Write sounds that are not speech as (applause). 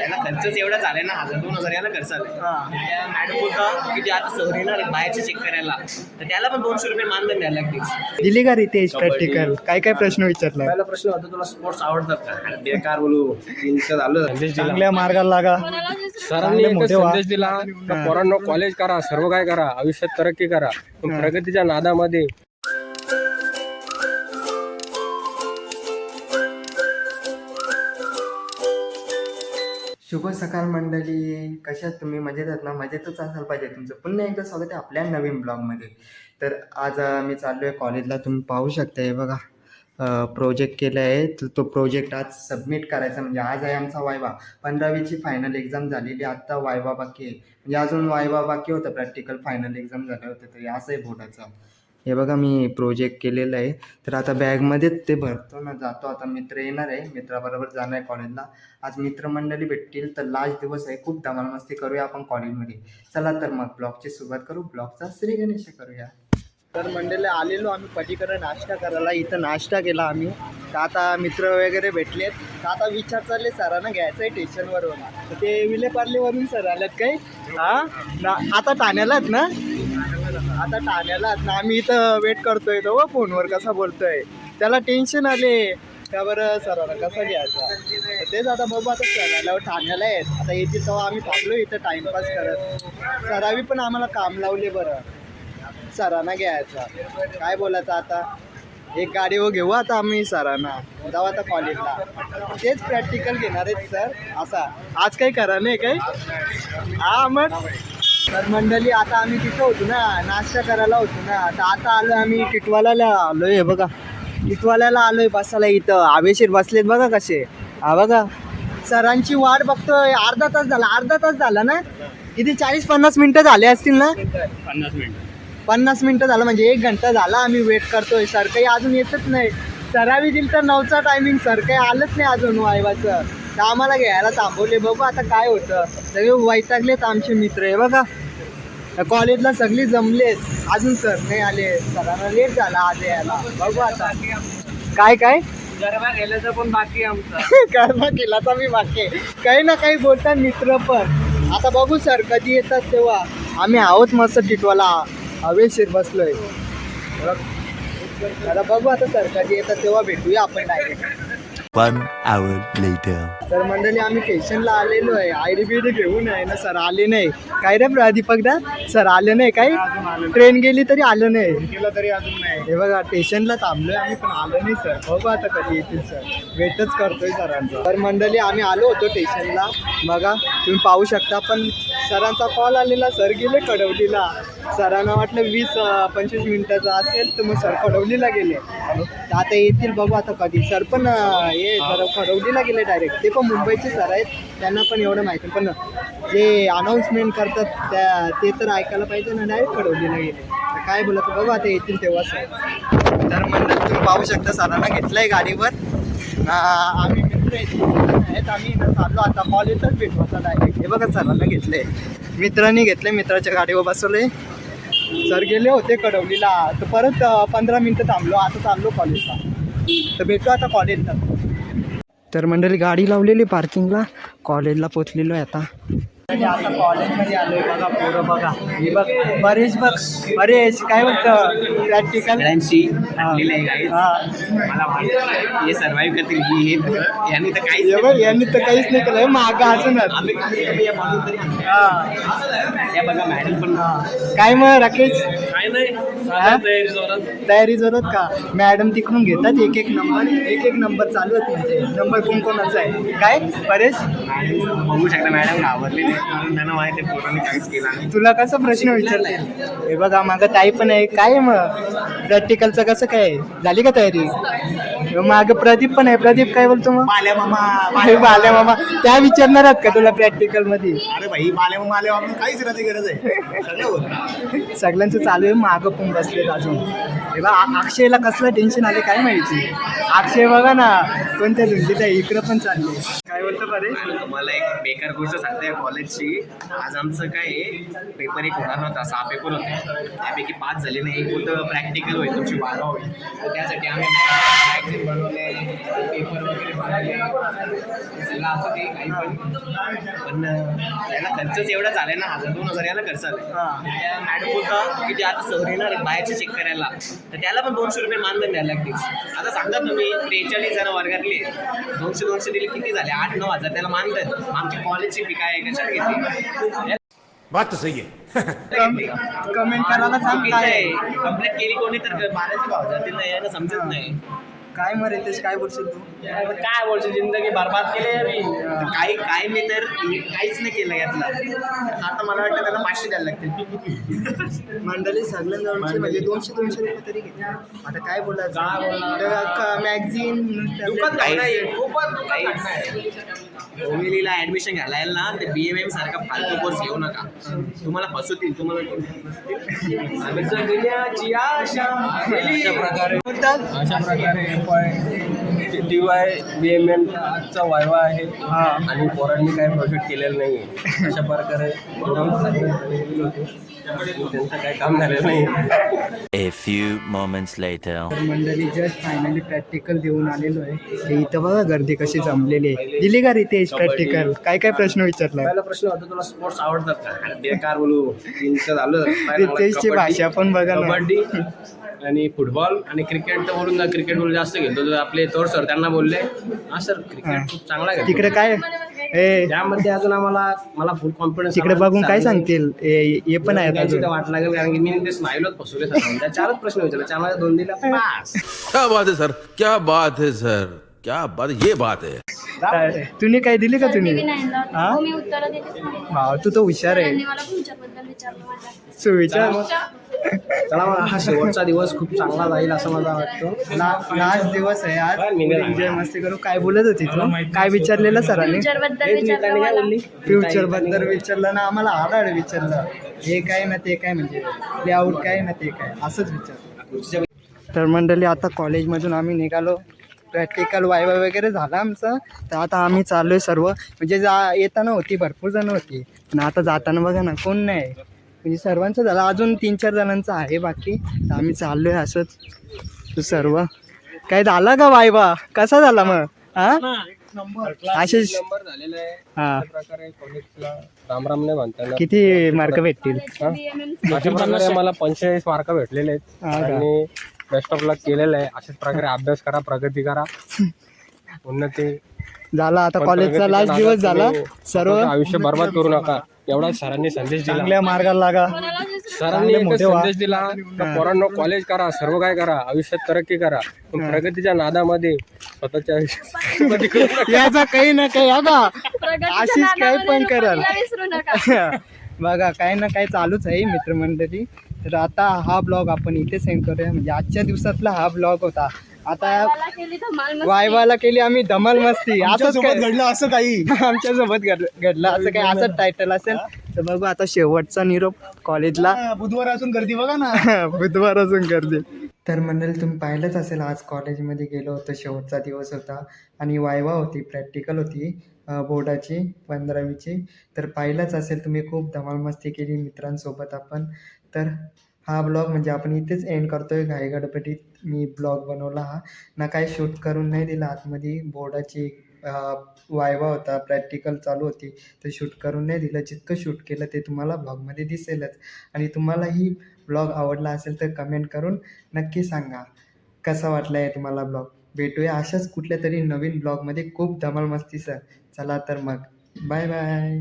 याला खर्चच एवढा झालाय ना हजार दोन हजार याला खर्च आलाय. त्या मॅडम बोलता की ते आता सहर येणार बाहेरचे चेक करायला. तर त्याला पण दोनशे रुपये मानधन द्यायला लागतील. दिली का रितेश प्रॅक्टिकल? काय काय प्रश्न विचारला पहिला प्रश्न होता तुला स्पोर्ट्स आवडतात का? बेकार बोलू. इतकं झालं. चांगल्या मार्गाला लागा. सरांनी चांगले एकच मोठे व्हा. संदेश दिला का पोरांनो कॉलेज करा सर्व काय करा आयुष्यात तरक्की करा. पण प्रगतीच्या नादामध्ये शुभ सकाळ मंडळी. कशात तुम्ही? मजेत आहात ना? मजेतच असायला पाहिजे तुमचं. पुन्हा एकदा स्वागत आहे आपल्या नवीन ब्लॉगमध्ये. तर आज मी चाललो आहे कॉलेजला. तुम्ही पाहू शकता हे बघा. प्रोजेक्ट केलं आहे तर तो प्रोजेक्ट आज सबमिट करायचा. म्हणजे आज आहे आमचा वायवा. पंधरावीची फायनल एक्झाम झालेली. आत्ता वायवा बाकी आहे. म्हणजे अजून वायवा बाकी होतं. प्रॅक्टिकल फायनल एक्झाम झालं होतं तरी असं आहे बोर्डाचं हे बघा मी प्रोजेक्ट केलेलं आहे. तर आता बॅगमध्येच ते भरतो. ना जातो. आता मित्र येणार आहे. मित्राबरोबर जाणार आहे कॉलेजला आज मित्रमंडळी भेटतील. तर लास्ट दिवस आहे. खूप धमालमस्ती करूया आपण कॉलेजमध्ये चला तर मग ब्लॉगची सुरुवात करू. ब्लॉगचा श्री गणेश करूया. तर मंडळी आलेलो आम्ही. पलीकडे नाश्ता करायला. इथं नाश्ता केला आम्ही. तर आता मित्र वगैरे भेटलेत. तर आता विचार चालले सरांना घ्यायचं आहे स्टेशनवरून तर ते विलेपार्लेवरून सर आल्यात काही हा? ना- आता ठाण्याला आहेत ना? आता ठाण्याला ना आम्ही इथं वेट करतोय तो हो, फोनवर कसा बोलतोय. त्याला टेन्शन आले. त्या बरं सरांना कसा घ्यायचा? तेच आता बघू आता सरायला हो, ठाण्याला आहेत. आता येतील तेव्हा आम्ही थांबलो इथं टाइमपास करत. सरावी पण आम्हाला काम लावले बरं. सरांना घ्यायचा. काय बोलायचं आता? एक गाडी व घेऊ आता आम्ही सरांना. जाऊ आता कॉलेजला तेच प्रॅक्टिकल घेणार आहेत सर. असा. आज काही करा नाही काही? हा मग? तर मंडळी आता आम्ही तिथं होतो ना नाश्ता करायला होतो ना. तर आता आलो आम्ही टिटवाल्याला आलोय बघा. टिटवाल्याला आलोय बसायला इथं. हवेशीर बसलेत बघा कसे. हा बघा. सरांची वाट बघतोय. अर्धा तास झाला अर्धा तास झाला ना? किती? चाळीस पन्नास मिनिटं झाले असतील ना? पन्नास मिनिट. पन्नास मिनिटं झालं म्हणजे एक घंटा झाला आम्ही वेट करतोय. सर काही अजून येतच नाही सरावी दिल तर नऊचा टायमिंग सर काही आलंच नाही अजून वायवाचं. तर आम्हाला घ्यायला थांबवले. बघू आता काय होतं. सगळे वैतागलेत आमचे मित्र आहे बघा. कॉलेजला सगळी जमलेत. अजून सर नाही आले. सरांना लेट झाला आज यायला. बघू आता. काय काय? गरबा गेल्याचं पण बाकी आमचा. कर्म केला तर मी बाकी काही ना काही बोलतात मित्र पण. आता बघू सर कधी येतात तेव्हा. आम्ही आहोत मस्त टिटवाला. हवेशीर बसलोय. आता बघू आता सर कधी येतात तेव्हा भेटूया आपण डायरेक्ट वन आवर लेटर तर मंडळी आम्ही स्टेशनला आलेलो आहे. आयडी बिडी घेऊन आहे ना सर आले नाही. काय रे दीपक दा? सर आले नाही काय ट्रेन गेली तरी आलं नाही. तरी अजून नाही हे बघा स्टेशनला थांबलोय आम्ही पण आलो नाही सर. बघू आता कधी येतील सर. वेटच करतोय सरांचा. तर मंडळी आम्ही आलो होतो स्टेशनला बघा तुम्ही पाहू शकता पण सरांचा कॉल आलेला सर गेले कडवलीला. सरांना वाटलं वीस पंचवीस मिनिटाचा असेल तर मग सर कडवलीला गेले. तर आता येतील बघू आता कधी. सर पण हे जरा कडवलीला गेले डायरेक्ट ते पण मुंबईचे सर आहेत. त्यांना पण एवढं माहिती पण जे अनाऊन्समेंट करतात त्या ते तर ऐकायला पाहिजे ना डायरेक्ट कडवलीला गेले. काय बोलत बघू आता येतील तेव्हा सर. तर म्हणलं तुम्ही पाहू शकता सरांना घेतलंय गाडीवर. आम्ही आहेत? आम्ही इथं चाललो. आता कॉलेजच भेटू. आता डायरेक्ट हे बघा सरांना घेतलंय. मित्रांनी घेतलंय. मित्राच्या गाडीवर बसवलंय. सर गेले होते कडवलीला. तर परत पंधरा मिनटं थांबलो. आता चाललो कॉलेजला तर भेटू आता कॉलेजला तर मंडळी गाडी लावलेली पार्किंगला कॉलेजला पोचलेलो आहे आता. आता कॉलेजमध्ये आलोय बघा पोरं बघा. हे बघ परेश बघ परेश काय म्हणतं? प्रॅक्टिकल सगळ्यांशी आणलेलं आहे guys. हा मला वाटतं हे सर्व्हाइव्ह करतील की हे यांनी तर काहीच हे बघ यांनी तर काहीच नाही केलं माग अजूनच आम्ही कमी कमी या म्हणून तरी आणतो. हा. या बघा मॅडम पण काय मग राकेश? काय नाही. हा? तयारी जोरात. का? मॅडम तिकडून घेतात. एक एक नंबर एक एक नंबर चालू आहेत म्हणजे. नंबर कोण कोणाचा आहे? काय? परेश? मॅडम बघू शकता मॅडम घाबरलेले. कारण त्यांना माहिती आहे पोरांनी काहीच केलं नाही तुला कसा प्रश्न विचारलाय हे बघा मागं ताई पण आहे. काय मग? प्रॅक्टिकलचं कसं काय? झाली का तयारी? माग प्रदीप पण आहे. प्रदीप काय बोलतो मग? बाल्या मामा अरे बाल्या मामा त्या विचारणार आहात का तुला प्रॅक्टिकलमध्ये? अरे भाई बाल्या मामा आले आपण काहीच राहते गरज आहे. सगळं होतं. सगळ्यांचं चालू आहे मागं पण बसलेत अजून. हे बा अक्षयला कसलं टेन्शन आले काय माहिती? अक्षय बघा ना कोणत्या धुंदीत आहे इकडं पण चालले काय बोलतो बरे मला एक बेकार गोष्ट सांगते कॉलेजची आज आमचं काय आहे पेपर एक होणार नव्हता सहा पेपर होते. त्यापैकी पाच झाले नाही एक होतं प्रॅक्टिकल होईल तुमची बारा होईल. तर त्यासाठी आम्ही मॅगझिन बनवले पेपर वगैरे बनवले. सगळं असं ते काही पण. पण याला खर्चच एवढा झालाय ना हजार दोन हजार याला खर्च आलाय. त्या मॅडम बोलता की ते आता सहर येणार बाहेरचे चेक करायला. तर त्याला पण दोनशे रुपये मानधन द्यायला लागतील आता सांगतात तुम्ही त्रेचाळीस जण वर्गातले दोनशे दोनशे दिले किती झाले? आठ नऊ हजार त्याला मानधन. आमच्या कॉलेजची फी काय आहे कशात घेतली? बात तो सही है कमेंट करायला सांग काय कंप्लेंट केली कोणी तर बाराचे भाव जातील नाही याला समजत नाही. काय मग रितेश काय बोलशील तू? काय बोलतो जिंदगी बरबाद केली आहे मी. काही काय मी तर काहीच नाही केलं यातलं. आता मला वाटतं त्याला पाचशे द्यायला लागतील. मंडळी सगळ्यांजवळचे म्हणजे दोनशे दोनशे रुपये तरी घेते आता काय बोलायचं? काय? मॅगझिन ओमिलीला ऍडमिशन घ्यायला येईल ना ते बी एम एम सारखा फालतू कोर्स घेऊ नका. तुम्हाला फसवतील तुम्हाला अशा प्रकारे अशा प्रकारे टी वाय बी एम एमचा वायवा आहे. आणि पोरांनी काही प्रोजेक्ट केलेलं नाही आहे अशा प्रकारे त्यांचं काही काम झालेलं नाही A few moments later. तर मंडळी जस्ट फायनली प्रॅक्टिकल देऊन आलेलो आहे. ते इथं बघा गर्दी कशी जमलेली आहे. दिली का रितेश प्रॅक्टिकल काय काय प्रश्न विचारला? पहिला प्रश्न होता तुला स्पोर्ट्स आवडतात का? बेकार बोलू तीनचं झालं. रितेशची भाषा पण बघा ना. कबड्डी. आणि फुटबॉल आणि क्रिकेट तर बोलून जा क्रिकेट बोलून जास्त घेतो. तर आपले तोड सर त्यांना बोलले हा सर क्रिकेट खूप चांगला तिकडे काय? ए त्यामध्ये अजून आम्हाला मला फुल कॉन्फिडन्स तिकडे बघून काय सांगतील? ए, हे पण आहेत अजून. वाट लागेल कारण की मी ते स्माईलच फसवले सर. चारच प्रश्न विचारले. चार दोन दिला पास. क्या बात है सर. क्या बात है सर. क्या बात ये बात है. काय- तुम्ही काय दिली का तुम्ही? हा? हो, मी उत्तर हा तू तर हुशार आहे. त्यांनी मला तुमच्याबद्दल विचारलं माझ्या. सुविचार चला मग हा शेवटचा दिवस खूप चांगला जाईल असं मला वाटतं. लास्ट दिवस आहे आज? एन्जॉय मस्ती करू. काय बोलत होती तू? काय विचारलेलं सरांनी? फ्युचरबद्दल विचारलं मला. फ्युचरबद्दल विचारलं ना आम्हाला आधार विचारलं. हे काय ना ते काय म्हणजे? लेआउट काय ना ते काय? असंच विचारलं. तर मंडळी आता कॉलेजमधून आम्ही निघालो. प्रॅक्टिकल वायवा वगैरे झाला आमचं. तर आता आम्ही चाललो आहे सर्व. म्हणजे जा येताना होती भरपूर जणं होती. पण आता जाताना बघा ना कोण नाही. म्हणजे सर्वांचं झालं. अजून तीन चार जणांचं आहे बाकी. तर आम्ही चाललो आहे असंच. तो सर्व. काय झाला का वायवा? कसा झाला मग? हा? आशिष. नंबर झालेला आहे. हा. अशा प्रकारे कॉलेजला राम राम नाही म्हणता येणार. किती मार्क भेटतील? BMM अशा प्रकारे मला पंचेचाळीस मार्क भेटलेले आहेत. हा का? आणि बेस्ट ऑफ लक केलेलं आहे. अशाच प्रकारे अभ्यास करा प्रगती करा. (laughs) उन्नती. झाला. आता पण कॉलेजचा प्रगतीच्या लास्ट दिवस नादात झाला. तुम्ही सर्व. स्वतःचं आयुष्य बर्बाद करू नका. एवढा सरांनी संदेश दिला. चांगल्या मार्गाला लागा. सरांनी चांगले एकच मोठे व्हा. संदेश दिला का पोरांनो कॉलेज करा सर्व काय करा आयुष्यात तरक्की करा. पण प्रगतीच्या नादामध्ये स्वतःच्या आयुष्यात प्रगती करू नका. याचा काही ना काही प्रगतीच्या आशिष काय पण करल. रुपालीला विसरू नका. (laughs) बघा काही ना काही चालूच आहे मित्रमंडळी. तर आता हा ब्लॉग आपण इथे सेंड करूया. म्हणजे आजच्या दिवसातला हा ब्लॉग होता. आता मला केली धमाल मस्ती. वायवाला केली आम्ही धमाल मस्ती. असंच घडलं असं काही? (laughs) आमच्यासोबत घडलं असं काही असंच टायटल असेल. तर बघू आता शेवटचा निरोप कॉलेजला बुधवार असून गर्दी बघा ना. (laughs) बुधवार असून गर्दी. तर मंडळी तुम्ही पाहिलंच असेल आज कॉलेजमध्ये गेलो होतो शेवटचा दिवस होता. आणि वायवा होती प्रॅक्टिकल होती अ, बोर्डाची पंधरावीची. तर पाहिलंच असेल तुम्ही खूप धमाल मस्ती केली मित्रांसोबत आपण. तर हा ब्लॉग म्हणजे आपण इथेच एंड करतोय घाई गडबडीत. मी ब्लॉग बनवला हा. ना काही शूट करून नाही दिला. आतमध्ये बोर्डाची वायवा होता. प्रॅक्टिकल चालू होती. तर शूट करून नाही दिलं. जितकं शूट केलं ते तुम्हाला ब्लॉगमध्ये दिसेलच. आणि तुम्हालाही ब्लॉग आवडला असेल तर कमेंट करून नक्की सांगा. कसा वाटला आहे तुम्हाला ब्लॉग? भेटूया अशाच कुठल्या तरी नवीन ब्लॉगमध्ये. खूप धमाल मस्ती सर चला तर मग. Bye bye